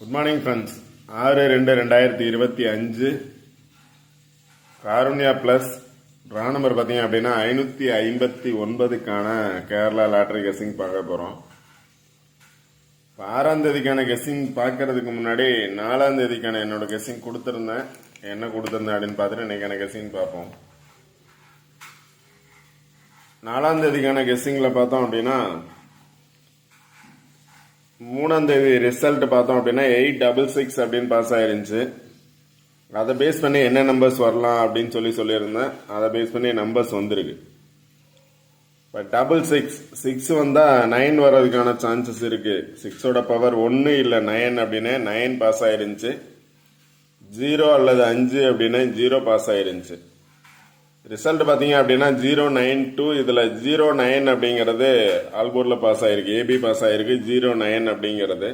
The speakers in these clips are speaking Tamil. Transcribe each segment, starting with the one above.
குட் மார்னிங் ஃப்ரெண்ட்ஸ் ஆறு ரெண்டு ரெண்டாயிரத்தி இருபத்தி அஞ்சு. காருண்யா ப்ளஸ் ட்ரா நம்பர் பார்த்தீங்க அப்படின்னா ஐநூற்றி ஐம்பத்தி ஒன்பதுக்கான கேரளா லாட்ரி கெஸ்ஸிங் பார்க்க போகிறோம் ஆறாம் தேதிக்கான கெஸ்ஸிங் பார்க்கறதுக்கு முன்னாடி நாலாம் தேதிக்கான என்னோட கெஸ்ஸிங் கொடுத்துருந்தேன். என்ன கொடுத்துருந்தேன் அப்படின்னு பார்த்துட்டு இன்னைக்கான கெஸ்ஸிங் பார்ப்போம். நாலாம் தேதிக்கான கெஸ்ஸிங்கில் பார்த்தோம் அப்படின்னா மூணாம் தேதி ரிசல்ட் பார்த்தோம் அப்படின்னா எயிட் டபுள் சிக்ஸ் அப்படின்னு பாஸ் ஆயிருந்துச்சு. அதை பேஸ் பண்ணி என்ன நம்பர்ஸ் வரலாம் அப்படின்னு சொல்லி சொல்லியிருந்தேன். அதை பேஸ் பண்ணி நம்பர்ஸ் வந்திருக்கு. இப்போ டபுள் சிக்ஸ் சிக்ஸ் வந்தால் நைன் வர்றதுக்கான சான்சஸ் இருக்குது சிக்ஸோட பவர் ஒன்று இல்லை நைன் அப்படின்னு நைன் பாஸ் ஆயிருந்துச்சு. ஜீரோ அல்லது அஞ்சு அப்படின்னு ஜீரோ பாஸ் ஆயிருந்துச்சு. ரிசல்ட் பார்த்தீங்க அப்படின்னா ஜீரோ நைன் டூ இதில் ஜீரோ நைன் அப்படிங்கிறது ஆல்பூரில் பாஸ் ஆயிருக்கு. ஏபி பாஸ் ஆயிருக்கு. ஜீரோ நைன் அப்படிங்கிறது.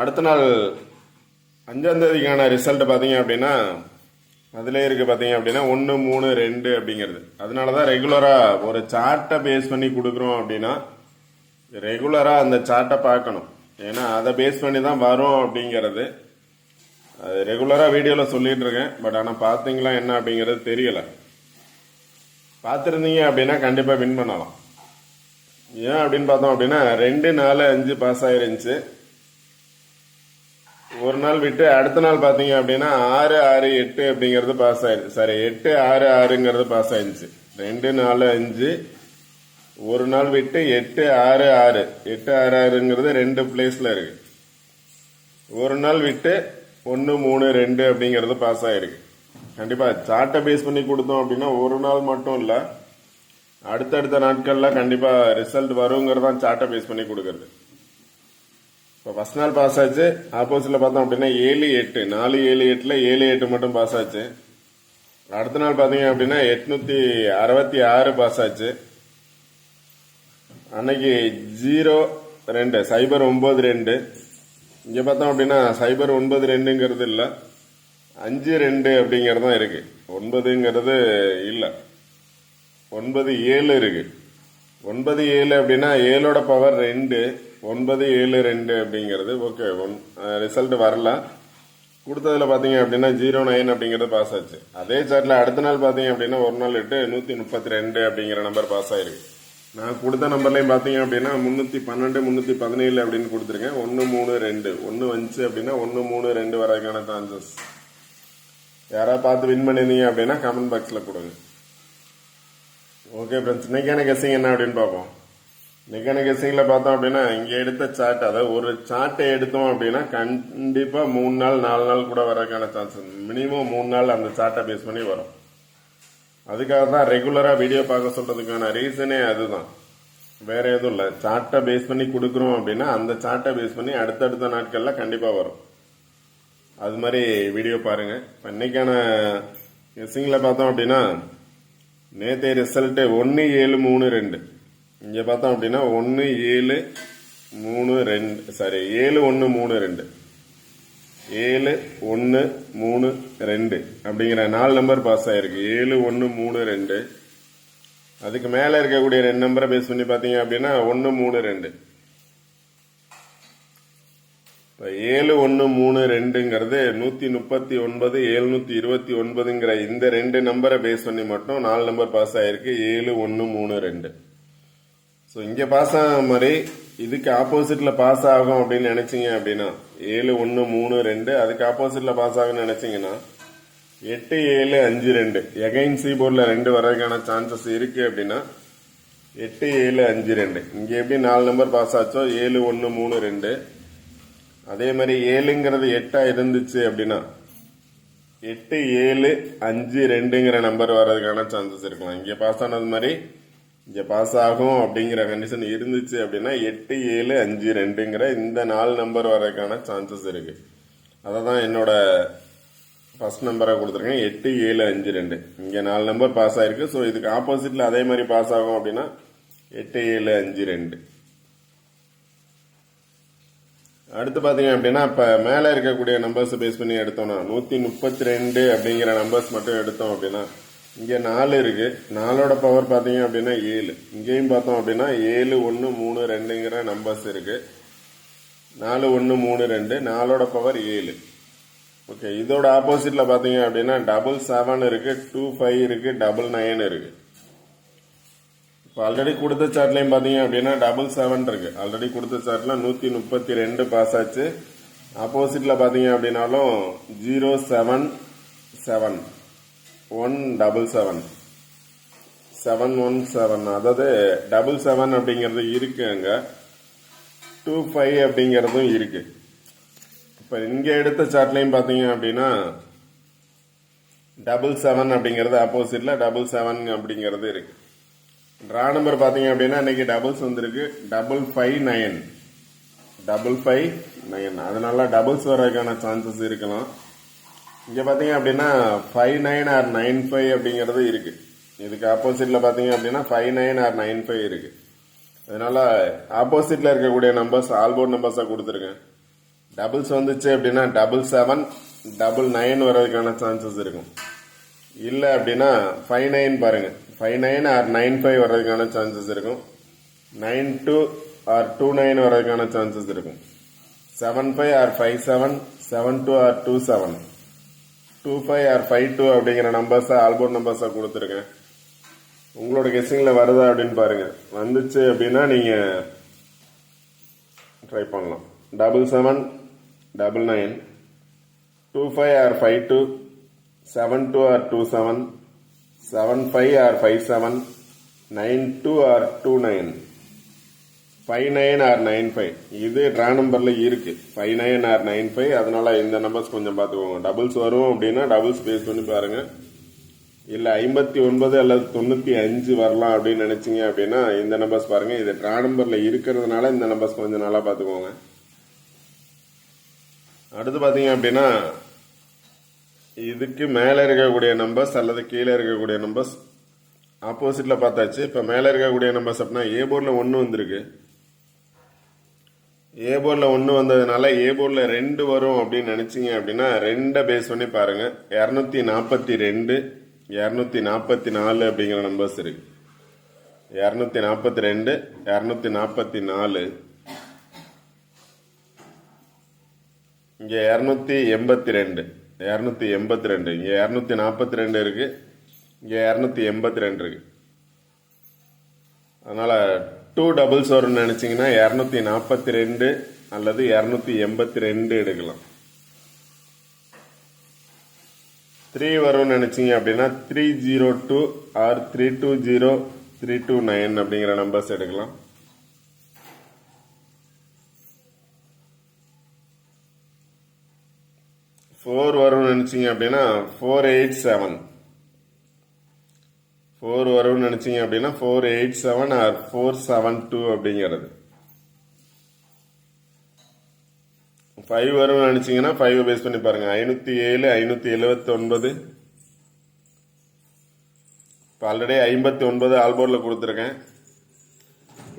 அடுத்த நாள் அஞ்சாம் தேதிக்கான ரிசல்ட் பார்த்தீங்க அப்படின்னா அதிலே இருக்கு பார்த்தீங்க அப்படின்னா ஒன்று மூணு ரெண்டு அப்படிங்கிறது. அதனால தான் ரெகுலராக ஒரு சார்ட்டை பேஸ் பண்ணி கொடுக்குறோம் அப்படின்னா ரெகுலராக அந்த சார்ட்டை பார்க்கணும். ஏன்னா அதை பேஸ் பண்ணி தான் வரும் அப்படிங்கிறது. அது ரெகுலராக வீடியோவில் சொல்லிகிட்டு இருக்கேன். பட் ஆனால் பார்த்தீங்களா என்ன அப்படிங்கிறது தெரியலை. பார்த்துருந்தீங்க அப்படின்னா கண்டிப்பாக வின் பண்ணலாம். ஏன் அப்படின்னு பார்த்தோம் அப்படின்னா ரெண்டு நாலு அஞ்சு பாஸ் ஆகிருந்துச்சு ஒரு நாள் விட்டு அடுத்த நாள் பார்த்தீங்க அப்படின்னா ஆறு ஆறு எட்டு அப்படிங்கிறது பாஸ் ஆயிடுச்சு சாரி எட்டு ஆறு ஆறுங்கிறது பாஸ் ஆயிடுச்சு ரெண்டு நாலு அஞ்சு ஒரு நாள் விட்டு எட்டு ஆறு ஆறு. எட்டு ஆறு ஆறுங்கிறது ரெண்டு பிளேஸில் இருக்கு. ஒரு நாள் விட்டு ஒன்று மூணு ரெண்டு அப்படிங்கிறது பாஸ் ஆயிருக்கு. கண்டிப்பாக சார்ட்டை பேஸ் பண்ணி கொடுத்தோம் அப்படின்னா ஒரு நாள் மட்டும் இல்லை அடுத்தடுத்த நாட்களில் கண்டிப்பாக ரிசல்ட் வருங்கிறதான் சார்ட்டை பேஸ் பண்ணி கொடுக்கறது. இப்போ ஃபர்ஸ்ட் நாள் பாஸ் ஆச்சு ஆப்போசிட்டில் பார்த்தோம் அப்படின்னா ஏழு எட்டு. நாலு ஏழு எட்டில் ஏழு எட்டு மட்டும் பாஸ் ஆச்சு. அடுத்த நாள் பார்த்தீங்க அப்படின்னா எட்நூற்றி அறுபத்தி ஆறு பாஸ் ஆச்சு. அன்னைக்கு ஜீரோ ரெண்டு. சைபர் ஒம்பது ரெண்டு. இங்கே பார்த்தோம் அப்படின்னா சைபர் ஒன்பது ரெண்டுங்கிறது இல்லை. அஞ்சு ரெண்டு அப்படிங்கிறது தான் இருக்குது ஒன்பதுங்கிறது இல்லை. ஒன்பது ஏழு இருக்குது ஒன்பது ஏழு அப்படின்னா ஏழோட பவர் ரெண்டு. ஒன்பது ஏழு ரெண்டு அப்படிங்கிறது. ஓகே ஒன் ரிசல்ட் வரல. கொடுத்ததில் பார்த்தீங்க அப்படின்னா ஜீரோ நைன் அப்படிங்கிறது பாஸ் ஆச்சு. அதே சார்ட்டில் அடுத்த நாள் பார்த்தீங்க அப்படின்னா ஒரு நாள் எட்டு நூற்றி முப்பத்தி ரெண்டு அப்படிங்கிற நம்பர் பாஸ் ஆயிருக்கு. நான் கொடுத்த நம்பர்லையும் பார்த்தீங்க அப்படின்னா முந்நூற்றி பன்னெண்டு முந்நூற்றி பதினேழு அப்படின்னு கொடுத்துருக்கேன். ஒன்று மூணு ரெண்டு. ஒன்று வந்துச்சு அப்படின்னா ஒன்று மூணு ரெண்டு வரதுக்கான சான்சஸ் யாராவது பார்த்து வின் பண்ணியிருந்தீங்க அப்படின்னா கமெண்ட் பாக்ஸில் கொடுங்க. ஓகே ஃப்ரெண்ட்ஸ் இன்றைக்கான கெஸ்ஸிங் என்ன அப்படின்னு பார்ப்போம். இன்னைக்கான கெஸ்ஸிங்கில் பார்த்தோம் அப்படின்னா இங்கே எடுத்த சார்ட் அதாவது ஒரு சார்ட்டை எடுத்தோம் அப்படின்னா கண்டிப்பாக மூணு நாள் நாலு நாள் கூட வரதுக்கான சான்சஸ் மினிமம் மூணு நாள் அந்த சார்ட்டை பேஸ் பண்ணி வரும். அதுக்காக தான் ரெகுலராக வீடியோ பார்க்க சொல்கிறதுக்கான ரீசனே அதுதான். வேற எதுவும் இல்லை. சார்ட்டை பேஸ் பண்ணி கொடுக்குறோம் அப்படின்னா அந்த சார்ட்டை பேஸ் பண்ணி அடுத்தடுத்த நாட்களில் கண்டிப்பாக வரும். அது மாதிரி வீடியோ பாருங்கள் இப்ப இன்னைக்கான கெஸ்ஸிங்கில் பார்த்தோம் அப்படின்னா நேற்றைய ரிசல்ட்டு ஒன்று ஏழு மூணு ரெண்டு. இங்கே பார்த்தோம் அப்படின்னா ஒன்று ஏழு மூணு ரெண்டு சாரி ஏழு ஒன்று மூணு ரெண்டு. ஏழு ஒன்று மூணு ரெண்டு. அப்படிங்கிற நாலு நம்பர் பாஸ் ஆயிருக்கு. ஏழு ஒன்று மூணு ரெண்டு. அதுக்கு மேலே இருக்கக்கூடிய ரெண்டு நம்பரை பேஸ் பண்ணி பார்த்தீங்க அப்படின்னா ஒன்று மூணு ரெண்டு. இப்போ ஏழு ஒன்று மூணு ரெண்டுங்கிறது நூற்றி முப்பத்தி ஒன்பது எழுநூற்றி இருபத்தி ஒன்பதுங்கிற இந்த ரெண்டு நம்பரை பேஸ் பண்ணி மட்டும் நாலு நம்பர் பாஸ் ஆகிருக்கு ஏழு ஒன்று மூணு ரெண்டு. ஸோ இங்கே பாஸ் ஆன மாதிரி இதுக்கு ஆப்போசிட்டில் பாஸ் ஆகும் அப்படின்னு நினைச்சீங்க அப்படின்னா ஏழு ஒன்று மூணு ரெண்டு அதுக்கு ஆப்போசிட்டில் பாஸ் ஆகும்னு நினைச்சீங்கன்னா எட்டு ஏழு அஞ்சு ரெண்டு எகைன் சி போர்டில் ரெண்டு வர்றதுக்கான சான்சஸ் இருக்கு அப்படின்னா எட்டு ஏழு அஞ்சு ரெண்டு. இங்கே எப்படி நாலு நம்பர் பாஸ் ஆச்சோ ஏழு ஒன்று மூணு ரெண்டு. அதே மாதிரி ஏழுங்கிறது எட்டாக இருந்துச்சு அப்படின்னா எட்டு ஏழு அஞ்சு ரெண்டுங்கிற நம்பர் வர்றதுக்கான சான்சஸ் இருக்கலாம். இங்கே பாஸ் ஆனது மாதிரி இங்கே பாஸ் ஆகும் அப்படிங்கிற கண்டிஷன் இருந்துச்சு அப்படின்னா எட்டு ஏழு அஞ்சு ரெண்டுங்கிற இந்த நாலு நம்பர் வர்றதுக்கான சான்சஸ் இருக்கு. அதை தான் என்னோட ஃபர்ஸ்ட் நம்பராக கொடுத்துருக்கேன். எட்டு ஏழு அஞ்சு ரெண்டு. இங்கே நாலு நம்பர் பாஸ் ஆயிருக்கு. ஸோ இதுக்கு ஆப்போசிட்டில் அதே மாதிரி பாஸ் ஆகும் அப்படின்னா எட்டு ஏழு அஞ்சு ரெண்டு. அடுத்து பார்த்தீங்க அப்படின்னா இப்போ மேலே இருக்கக்கூடிய நம்பர்ஸை பேஸ் பண்ணி எடுத்தோம்னா நூற்றி முப்பத்தி ரெண்டு அப்படிங்கிற நம்பர்ஸ் மட்டும் எடுத்தோம் அப்படின்னா இங்கே நாலு இருக்கு. நாலோட பவர் பார்த்தீங்க அப்படின்னா ஏழு. இங்கேயும் பார்த்தோம் அப்படின்னா ஏழு ஒன்று மூணு ரெண்டுங்கிற நம்பர்ஸ் இருக்கு. நாலு ஒன்று மூணு ரெண்டு நாலோட பவர் ஏழு. ஓகே இதோட ஆப்போசிட்டில் பார்த்தீங்க அப்படின்னா டபுள் செவன் இருக்குது டூ ஃபைவ் இருக்குது டபுள் நைன் இருக்குது இப்போ ஆல்ரெடி கொடுத்த சார்ட்லையும் பார்த்தீங்க அப்படின்னா டபுள் செவன் இருக்கு. ஆல்ரெடி கொடுத்த சார்ட்ல நூற்றி முப்பத்தி ரெண்டு பாஸ் ஆச்சு. ஆப்போசிட்டில் பார்த்தீங்க அப்படின்னாலும் zero seven seven one double seven seven one seven அதாவது டபுள் செவன் அப்படிங்கிறது இருக்குது அங்கே டூ ஃபைவ் அப்படிங்கிறதும் இருக்கு. இப்போ இங்கே எடுத்த சார்ட்லையும் பார்த்தீங்க அப்படின்னா டபுள் செவன் அப்படிங்கிறது ஆப்போசிட்டில் டபுள் செவன் அப்படிங்கிறது இருக்கு. ட்ரா நம்பர் பார்த்தீங்க அப்படின்னா இன்னைக்கு டபுள்ஸ் வந்திருக்கு. Double five nine double five nine அதனால டபுள்ஸ் வர்றதுக்கான சான்சஸ் இருக்கலாம். இங்கே பார்த்தீங்க அப்படின்னா five nine or nine five அப்படிங்கிறது இருக்கு. இதுக்கு ஆப்போசிட்ல பார்த்தீங்க அப்படின்னா five nine or nine five இருக்கு. அதனால ஆப்போசிட்ல இருக்கக்கூடிய நம்பர்ஸ் ஆல்போர்ட் நம்பர்ஸாக கொடுத்துருக்கேன். டபுள்ஸ் வந்துச்சு அப்படின்னா டபுள் செவன் டபுள் நைன் வர்றதுக்கான சான்சஸ் இருக்கும். இல்லை அப்படின்னா ஃபைவ் நைன் பாருங்க. Five nine or nine five வர்றதுக்கான சான்சஸ் இருக்கும். Nine two or two nine வர்றதுக்கான சான்சஸ் இருக்கும். Seven five or five seven seven two or two seven two five or five two அப்படிங்கிற நம்பர்ஸை ஆல்போர்ட் நம்பர்ஸாக கொடுத்துருக்கேன். உங்களோட கெஸ்ஸிங்கில் வருதா அப்படின்னு பாருங்கள் வந்துச்சு அப்படின்னா நீங்கள் ட்ரை பண்ணலாம். Double seven double nine two five or five two seven two or two seven seven five or five seven nine two or two nine five nine or nine five இது ட்ரா நம்பரில் இருக்குது five nine or nine five அதனால் இந்த நம்பர்ஸ் கொஞ்சம் பார்த்துக்கோங்க. டபுள்ஸ் வரும் அப்படின்னா டபுள்ஸ் பேஸ் பண்ணி பாருங்கள் இல்லை ஐம்பத்தி ஒன்பது அல்லது தொண்ணூற்றி அஞ்சு வரலாம் அப்படின்னு நினச்சிங்க அப்படின்னா இந்த நம்பர்ஸ் பாருங்கள் இது ட்ரா நம்பரில் இருக்கிறதுனால இந்த நம்பர்ஸ் கொஞ்சம் நல்லா பார்த்துக்கோங்க. அடுத்து பார்த்தீங்க அப்படின்னா இதுக்கு மேலே இருக்கக்கூடிய நம்பர்ஸ் அல்லது கீழே இருக்கக்கூடிய நம்பர்ஸ் ஆப்போசிட்டில் பார்த்தாச்சு. இப்போ மேலே இருக்கக்கூடிய நம்பர்ஸ் அப்படின்னா ஏ போர்டில் ஒன்று வந்திருக்கு. ஏ போர்டில் ஒன்று வந்ததுனால ஏ போர்டில் ரெண்டு வரும் அப்படின்னு நினச்சிங்க அப்படின்னா ரெண்டை பேஸ் பண்ணி பாருங்கள் இரநூத்தி நாற்பத்தி ரெண்டு இரநூத்தி நாற்பத்தி நாலு அப்படிங்கிற நம்பர்ஸ் இருக்குது இரநூத்தி நாற்பத்தி ரெண்டு இரநூத்தி நாற்பத்தி நாலு இங்கே இரநூத்தி எண்பத்தி ரெண்டு இரநூத்தி எண்பத்தி ரெண்டு இங்கே இரநூத்தி நாற்பத்தி ரெண்டு இருக்குது இங்கே இரநூத்தி எண்பத்தி ரெண்டு இருக்குது அதனால் டூ டபுள்ஸ் வரும்னு நினச்சிங்கன்னா இரநூத்தி நாற்பத்தி ரெண்டு அல்லது இரநூத்தி எண்பத்தி ரெண்டு எடுக்கலாம். த்ரீ வரும்னு நினச்சிங்க அப்படின்னா three zero two or three two zero three two nine அப்படிங்கிற நம்பர்ஸ் எடுக்கலாம். ஃபோர் வரும்னு நினச்சிங்க அப்படின்னா ஃபோர் எயிட் செவன் ஃபோர் வரும்னு நினச்சிங்க அப்படின்னா four eight seven or four seven two அப்படிங்கிறது. ஃபைவ் வரும்னு நினைச்சீங்கன்னா ஃபைவ் பேஸ் பண்ணி பாருங்க. ஐநூத்தி ஏழு ஐநூத்தி எழுபத்தொன்பது ஒன்பது இப்போ ஆல்ரெடி ஐம்பத்தி ஒன்பது ஆல்போர்டில் கொடுத்துருக்கேன்.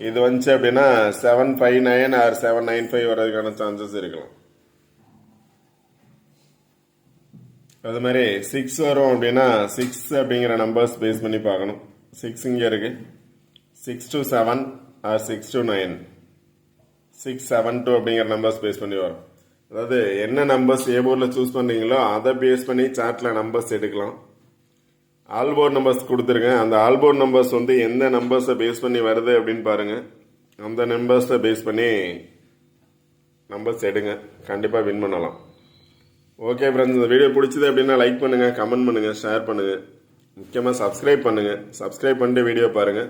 இது வந்துச்சு அப்படின்னா seven five nine or seven nine five வர்றதுக்கான சான்சஸ் இருக்கலாம். அது மாதிரி சிக்ஸ் வரும் அப்படின்னா சிக்ஸ் அப்படிங்கிற நம்பர்ஸ் பேஸ் பண்ணி பார்க்கணும். சிக்ஸ் இங்கே இருக்குது six two seven or six two nine six seven two அப்படிங்கிற நம்பர்ஸ் பேஸ் பண்ணி வரும். அதாவது என்ன நம்பர்ஸ் ஏ போர்டில் சூஸ் பண்ணுறீங்களோ அதை பேஸ் பண்ணி சார்ட்டில் நம்பர்ஸ் எடுக்கலாம். ஆல்போர்ட் நம்பர்ஸ் கொடுத்துருக்கேன். அந்த ஆல்போர்ட் நம்பர்ஸ் வந்து எந்த நம்பர்ஸை பேஸ் பண்ணி வருது அப்படின்னு பாருங்கள் அந்த நம்பர்ஸை பேஸ் பண்ணி நம்பர்ஸ் எடுங்க. கண்டிப்பாக வின் பண்ணலாம். ஓகே ஃப்ரெண்ட்ஸ் இந்த வீடியோ பிடிச்சது அப்படின்னா லைக் பண்ணுங்கள் கமெண்ட் பண்ணுங்கள் ஷேர் பண்ணுங்கள் முக்கியமாக சப்ஸ்கிரைப் பண்ணுங்கள் சப்ஸ்கிரைப் பண்ணிட்டு வீடியோ பாருங்கள்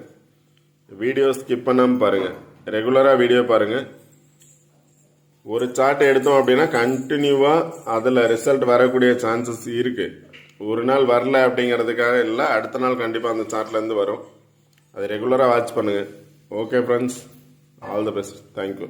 வீடியோ ஸ்கிப் பண்ணாமல் பாருங்கள் ரெகுலராக வீடியோ பாருங்கள் ஒரு சார்ட் எடுத்தோம் அப்படின்னா கண்டினியூவாக அதில் ரிசல்ட் வரக்கூடிய சான்சஸ் இருக்குது ஒரு நாள் வரல அப்படிங்கிறதுக்காக இல்லை அடுத்த நாள் கண்டிப்பாக அந்த சார்ட்லேருந்து வரும். அதை ரெகுலராக வாட்ச் பண்ணுங்கள் okay friends all the best thank you